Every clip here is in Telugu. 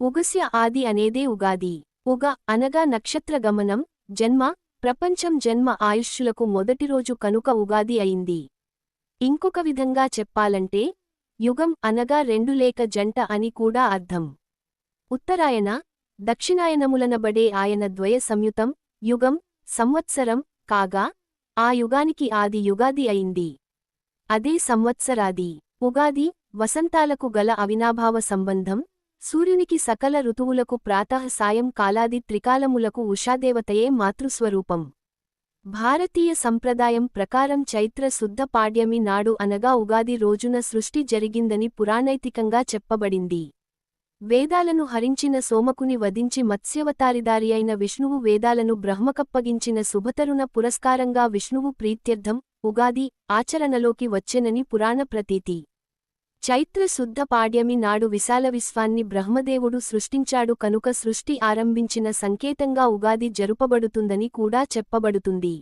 ఉగస్య ఆది అనేదే ఉగాది. ఉగ అనగా నక్షత్ర గమనం జన్మ ప్రపంచం జన్మ ఆయుష్యులకు మొదటి రోజు కనుక ఉగాది అయింది. ఇంకొక విధంగా చెప్పాలంటే యుగం అనగా రెండు లేక జంట అని కూడా అర్థం. ఉత్తరాయణ దక్షిణాయనములనబడే ఆయన ద్వయ సంయుతం యుగం సంవత్సరం కాగా ఆ యుగానికి ఆది యుగాది అయింది. అదే సంవత్సరాది. ఉగాది వసంతాలకు గల అవినాభావ సంబంధం సూర్యునికి సకల ఋతువులకు ప్రాతః సాయం కాలాది త్రికాలములకు ఉషాదేవతయే మాతృస్వరూపం. భారతీయ సంప్రదాయం ప్రకారం చైత్ర శుద్ధ పాడ్యమి నాడు అనగా ఉగాది రోజున సృష్టి జరిగిందని పురాణైతికంగా చెప్పబడింది. వేదాలను హరించిన సోమకుని వధించి మత్స్యవతారిదారి అయిన విష్ణువు వేదాలను బ్రహ్మకప్పగించిన శుభతరుణ పురస్కారంగా విష్ణువు ప్రీత్యర్థం ఉగాది ఆచరణలోకి వచ్చెనని పురాణ ప్రతీతి. చైత్ర శుద్ధ పాడ్యమి నాడు విశాల విశ్వాన్ని బ్రహ్మదేవుడు సృష్టించాడు కనుక సృష్టి ఆరంభించిన సంకేతంగా ఉగాది జరుపబడుతుందని కూడా చెప్పబడుతుంది.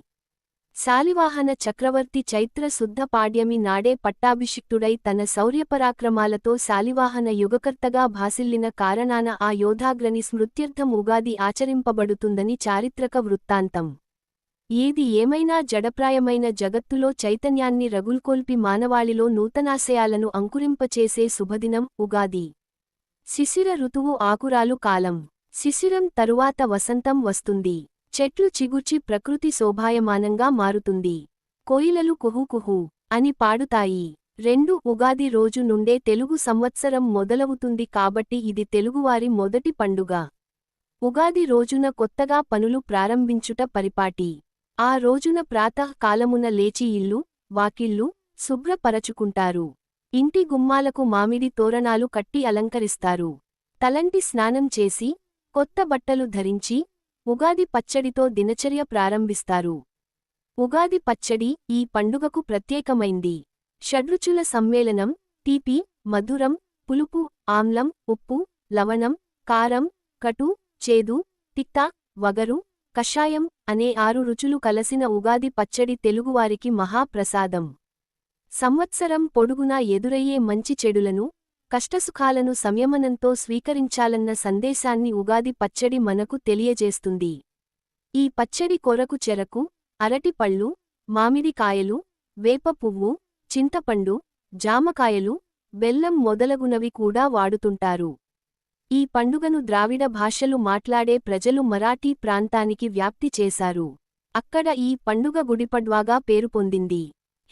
శాలివాహన చక్రవర్తి చైత్ర శుద్ధ పాడ్యమి నాడే పట్టాభిషిక్తుడై తన శౌర్యపరాక్రమాలతో శాలివాహన యుగకర్తగా భాసిల్లిన కారణాన ఆ యోధాగ్రని స్మృత్యర్థం ఉగాది ఆచరింపబడుతుందని చారిత్రక వృత్తాంతం. ఏది ఏమైనా జడప్రాయమైన జగత్తులో చైతన్యాన్ని రగుల్కొల్పి మానవాళిలో నూతనాశయాలను అంకురింపచేసే శుభదినం ఉగాది. శిశిర ఋతువు ఆకురాలు కాలం. శిశిరం తరువాత వసంతం వస్తుంది. చెట్లు చిగుర్చి ప్రకృతి శోభాయమానంగా మారుతుంది. కోయిలలు కుహుకుహు అని పాడుతాయి. రెండు ఉగాది రోజు నుండే తెలుగు సంవత్సరం మొదలవుతుంది కాబట్టి ఇది తెలుగువారి మొదటి పండుగ. ఉగాది రోజున కొత్తగా పనులు ప్రారంభించుట పరిపాటి. ఆ రోజున ప్రాతకాలమున లేచి ఇల్లు వాకిళ్ళు శుభ్రపరచుకుంటారు. ఇంటి గుమ్మాలకు మామిడి తోరణాలు కట్టి అలంకరిస్తారు. తలంటి స్నానం చేసి కొత్త బట్టలు ధరించి ఉగాది పచ్చడితో దినచర్య ప్రారంభిస్తారు. ఉగాది పచ్చడి ఈ పండుగకు ప్రత్యేకమైంది. షడ్రుచుల సమ్మేళనం తీపి మధురం పులుపు ఆమ్లం ఉప్పు లవణం కారం కటు చేదు తిక్త వగరు కషాయం అనే ఆరు రుచులు కలసిన ఉగాది పచ్చడి తెలుగువారికి మహాప్రసాదం. సంవత్సరం పొడుగునా ఎదురయ్యే మంచి చెడులను కష్టసుఖాలను సంయమనంతో స్వీకరించాలన్న సందేశాన్ని ఉగాది పచ్చడి మనకు తెలియజేస్తుంది. ఈ పచ్చడి కొరకు చెరకు అరటిపళ్ళు మామిడికాయలు వేప పువ్వు చింతపండు జామకాయలు బెల్లం మొదలగునవి కూడా వాడుతుంటారు. ఈ పండుగను ద్రావిడ భాషలు మాట్లాడే ప్రజలు మరాఠీ ప్రాంతానికి వ్యాప్తి చేశారు. అక్కడ ఈ పండుగ గుడిపడ్వాగా పేరు పొందింది.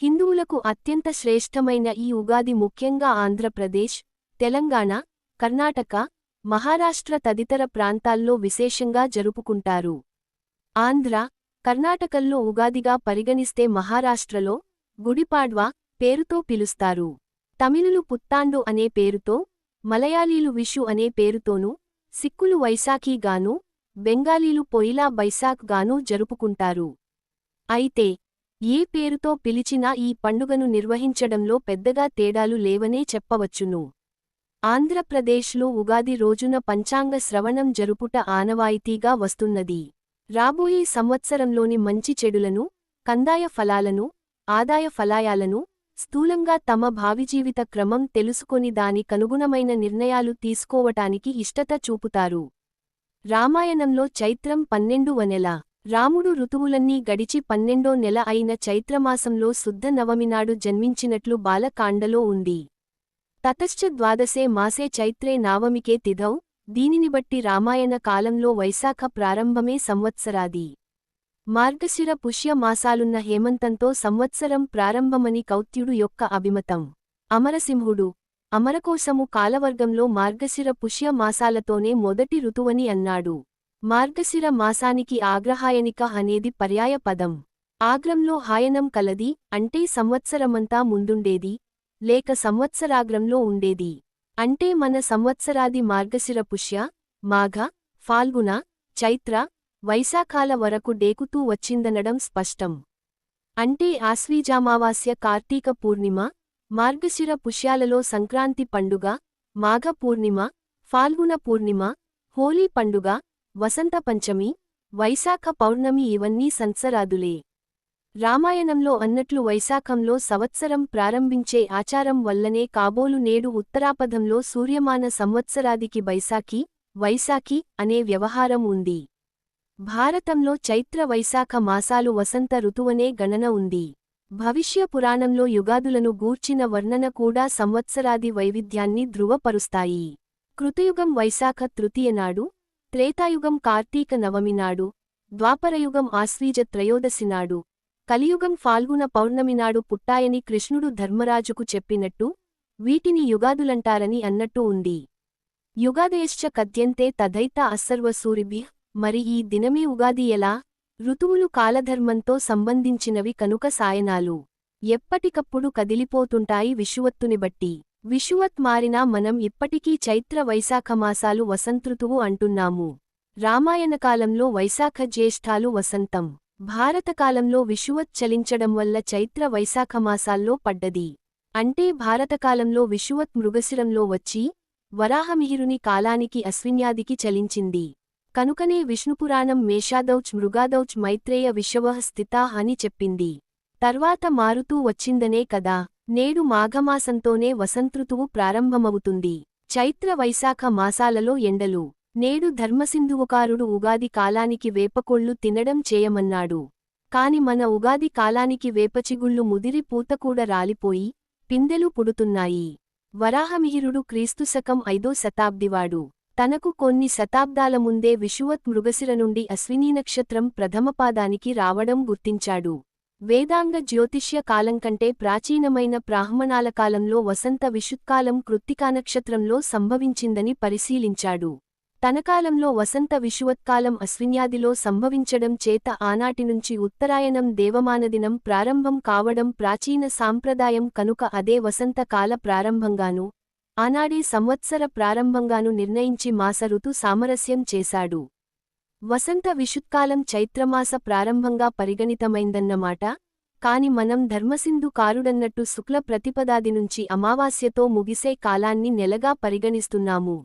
హిందువులకు అత్యంత శ్రేష్టమైన ఈ ఉగాది ముఖ్యంగా ఆంధ్రప్రదేశ్ తెలంగాణ కర్ణాటక మహారాష్ట్ర తదితర ప్రాంతాల్లో విశేషంగా జరుపుకుంటారు. ఆంధ్ర కర్ణాటకల్లో ఉగాదిగా పరిగణిస్తే మహారాష్ట్రలో గుడిపాడ్వా పేరుతో పిలుస్తారు. తమిళులు పుత్తాండు అనే పేరుతో మలయాళీలు విషు అనే పేరుతోనూ సిక్కులు వైశాఖీగానూ బెంగాలీలు పొయిలా బైశాఖ్ గానూ జరుపుకుంటారు. అయితే ఏ పేరుతో పిలిచినా ఈ పండుగను నిర్వహించడంలో పెద్దగా తేడాలు లేవనే చెప్పవచ్చును. ఆంధ్రప్రదేశ్లో ఉగాది రోజున పంచాంగ శ్రవణం జరుపుట ఆనవాయితీగా వస్తున్నది. రాబోయే సంవత్సరంలోని మంచి చెడులను కందాయ ఫలాలను ఆదాయ ఫలాయాలను స్థూలంగా తమ భావిజీవిత క్రమం తెలుసుకొని దాని కనుగుణమైన నిర్ణయాలు తీసుకోవటానికి ఇష్టత చూపుతారు. రామాయణంలో చైత్రం పన్నెండు వనెల రాముడు ఋతువులన్నీ గడిచి పన్నెండో నెల అయిన చైత్రమాసంలో శుద్ధ నవమినాడు జన్మించినట్లు బాలకాండలో ఉంది. తతశ్చ ద్వాదశే మాసే చైత్రే నావమికే తిథౌ. దీనిని బట్టి రామాయణ కాలంలో వైశాఖ ప్రారంభమే సంవత్సరాది. మార్గశిర పుష్య మాసాలున్న హేమంతంతో సంవత్సరం ప్రారంభమని కౌత్యుడు యొక్క అభిమతం. అమరసింహుడు అమరకోశము కాలవర్గంలో మార్గశిర పుష్య మాసాలతోనే మొదటి ఋతువని అన్నాడు. మార్గశిర మాసానికి ఆగ్రహాయనిక అనేది పర్యాయ పదం. ఆగ్రంలో హాయనం కలది అంటే సంవత్సరమంతా ముందుండేది లేక సంవత్సరాగ్రంలో ఉండేది. అంటే మన సంవత్సరాది మార్గశిర పుష్య మాఘ ఫాల్గుణ చైత్ర వైశాఖాల వరకు డేకుతూ వచ్చిందనడం స్పష్టం. అంటే ఆశ్వీజామావాస్య కార్తీక పూర్ణిమ మార్గశిర పుష్యాలలో సంక్రాంతి పండుగ మాఘ పూర్ణిమ ఫాల్గుణ పూర్ణిమ హోలీ పండుగ వసంత పంచమి వైశాఖ పౌర్ణమి ఇవన్నీ సంత్సరాదులే రామాయణంలో అన్నట్లు వైశాఖంలో సంవత్సరం ప్రారంభించే ఆచారం వల్లనే కాబోలు నేడు ఉత్తరాపథంలో సూర్యమాన సంవత్సరాదికి బైశాఖి వైశాఖి అనే వ్యవహారం ఉంది. భారతంలో చైత్ర వైశాఖ మాసాలు వసంత ఋతువనే గణన ఉంది. భవిష్య పురాణంలో యుగాదులను గూర్చిన వర్ణన కూడా సంవత్సరాది వైవిధ్యాన్ని ధృవపరుస్తాయి. కృతయుగం వైశాఖ తృతీయనాడు త్రేతాయుగం కార్తీక నవమినాడు ద్వాపరయుగం ఆశ్వీజ త్రయోదశినాడు కలియుగం ఫాల్గుణ పౌర్ణమినాడు పుట్టాయని కృష్ణుడు ధర్మరాజుకు చెప్పినట్టు వీటిని యుగాదులంటారని అన్నట్టు ఉంది. యుగాదేశ్చ కద్యంతే తదైత అసర్వసూరిభిః మరి ఈ దినమే ఉగాది ఎలా? ఋతువులు కాలధర్మంతో సంబంధించినవి కనుక సాయనాలు. ఎప్పటికప్పుడు కదిలిపోతుంటాయి విషువత్తుని బట్టి. విషువత్ మారినా మనం ఇప్పటికీ చైత్ర వైశాఖమాసాలు వసంతృతువు అంటున్నాము. రామాయణకాలంలో వైశాఖ జ్యేష్ఠాలు వసంతం. భారతకాలంలో విషువత్ చలించడం వల్ల చైత్ర వైశాఖమాసాల్లో పడ్డది. అంటే భారతకాలంలో విషువత్ మృగశిరంలో వచ్చి వరాహమిహిరుని కాలానికి అశ్విన్యాదికి చలించింది. కనుకనే విష్ణుపురాణం మేషాదౌచ్ మృగాదౌచ్ మైత్రేయ విషవః స్థితా అని చెప్పింది. తర్వాత మారుతూ వచ్చిందనే కదా నేడు మాఘమాసంతోనే వసంతృతువు ప్రారంభమవుతుంది. చైత్ర వైశాఖ మాసాలలో ఎండలు. నేడు ధర్మసింధువుకారుడు ఉగాది కాలానికి వేపకొళ్ళు తినడం చేయమన్నాడు. కాని మన ఉగాది కాలానికి వేపచిగుళ్ళు ముదిరి పూతకూడ రాలిపోయి పిందెలు పుడుతున్నాయి. వరాహమిహిరుడు క్రీస్తుశకం ఐదో శతాబ్దివాడు. తనకు కొన్ని శతాబ్దాల ముందే విషువత్ మృగశిర నుండి అశ్వినీ నక్షత్రం ప్రథమపాదానికి రావడం గుర్తించాడు. వేదాంగ జ్యోతిష్య కాలం కంటే ప్రాచీనమైన బ్రాహ్మణాల కాలంలో వసంత విషుత్కాలం కృత్తికానక్షత్రంలో సంభవించిందని పరిశీలించాడు. తనకాలంలో వసంత విషువత్కాలం అశ్విన్యాదిలో సంభవించడం చేత ఆనాటినుంచి ఉత్తరాయణం దేవమానదినం ప్రారంభం కావడం ప్రాచీన సాంప్రదాయం కనుక అదే వసంత కాల ప్రారంభంగాను ఆనాడే సంవత్సర ప్రారంభంగాను నిర్ణయించి మాసరుతు సామరస్యం చేశాడు. వసంత విషుత్కాలం చైత్రమాస ప్రారంభంగా పరిగణితమైందన్నమాట. కాని మనం ధర్మసింధు కారుడన్నట్టు శుక్ల ప్రతిపదాది నుంచి అమావాస్యతో ముగిసే కాలాన్ని నెలగా పరిగణిస్తున్నాము.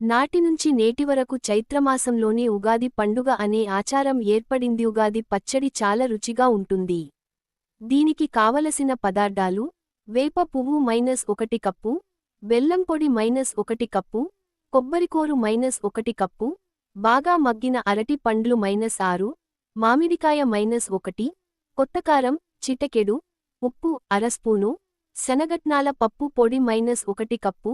నాటినుంచి నేటివరకు చైత్రమాసంలోనే ఉగాది పండుగ అనే ఆచారం ఏర్పడింది. ఉగాది పచ్చడి చాలా రుచిగా ఉంటుంది. దీనికి కావలసిన పదార్థాలు వేప పువ్వు మైనస్ ఒకటి కప్పు బెల్లం పొడి మైనస్ ఒకటి కప్పు కొబ్బరికోరు మైనస్ ఒకటి కప్పు బాగా మగ్గిన అరటి పండ్లు మైనస్ ఆరు మామిడికాయ మైనస్ ఒకటి కొత్తకారం చిటకెడు ఉప్పు అరస్పూను శనగట్నాల పప్పు పొడి మైనస్ ఒకటి కప్పు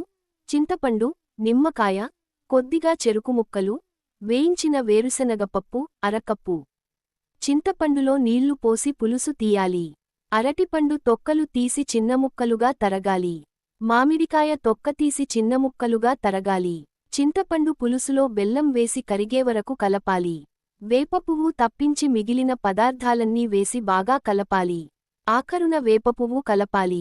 చింతపండు నిమ్మకాయ కొద్దిగా చెరుకు ముక్కలు వేయించిన వేరుశనగపప్పు అరకప్పు చింతపండులో నీళ్ళు పోసి పులుసు తీయాలి. అరటిపండు తొక్కలు తీసి చిన్న ముక్కలుగా తరగాలి. మామిడికాయ తొక్క తీసి చిన్న ముక్కలుగా తరగాలి. చింతపండు పులుసులో బెల్లం వేసి కరిగే వరకు కలపాలి. వేపపువ్వు తప్పించి మిగిలిన పదార్థాలన్నీ వేసి బాగా కలపాలి. ఆఖరున వేపపువ్వు కలపాలి.